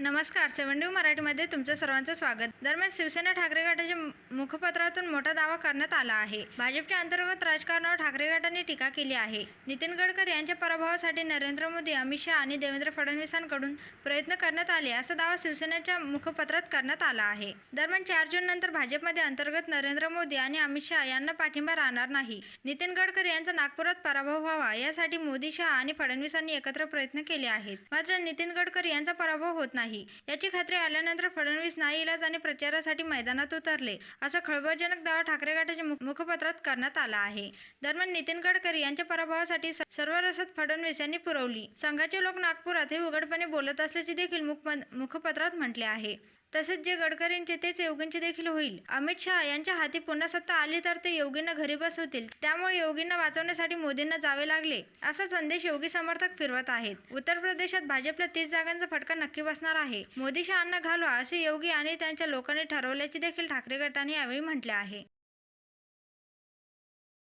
नमस्कार सेवन ड्यू मराठीमध्ये तुमचं सर्वांचं स्वागत. दरम्यान शिवसेना ठाकरे गटाच्या मुखपत्रातून मोठा दावा करण्यात आला आहे. भाजपच्या अंतर्गत राजकारणावर ठाकरे गटाने टीका केली आहे. नितीन गडकरी यांच्या पराभवासाठी नरेंद्र मोदी अमित शहा आणि देवेंद्र फडणवीसांकडून प्रयत्न करण्यात आले असा दावा शिवसेनेच्या मुखपत्रात करण्यात आला आहे. दरम्यान चार जून नंतर भाजपमध्ये अंतर्गत नरेंद्र मोदी आणि अमित शहा यांना पाठिंबा राहणार नाही. नितीन गडकरी यांचा नागपुरात पराभव व्हावा यासाठी मोदी शहा आणि फडणवीसांनी एकत्र प्रयत्न केले आहेत. मात्र नितीन गडकरी यांचा पराभव होत नाही. याची खात्री आल्यानंतर फडणवीस नाईलाजाने प्रचारासाठी मैदानात उतरले असा खळबळजनक दावा ठाकरे गटाच्या मुख- मुखपत्रात करण्यात आला आहे. दरम्यान नितीन गडकरी यांच्या पराभवासाठी सर्व रसद फडणवीस यांनी पुरवली. संघाचे लोक नागपुरात हे उघडपणे बोलत असल्याचे देखील मुख- मुखपत्रात म्हटले आहे. तसेच जे गडकरींचे तेच योगींचे देखील होईल. अमित शहा यांच्या हाती पुन्हा सत्ता आली तर ते योगींना घरी बसवतील. त्यामुळे योगींना वाचवण्यासाठी मोदींना जावे लागले असा संदेश योगी समर्थक फिरवत आहेत. उत्तर प्रदेशात भाजपला तीस जागांचा फटका नक्की बसणार आहे. मोदी शहांना घालवा असे योगी आणि त्यांच्या लोकांनी ठरवल्याचे देखील ठाकरे गटाने यावेळी म्हटले आहे.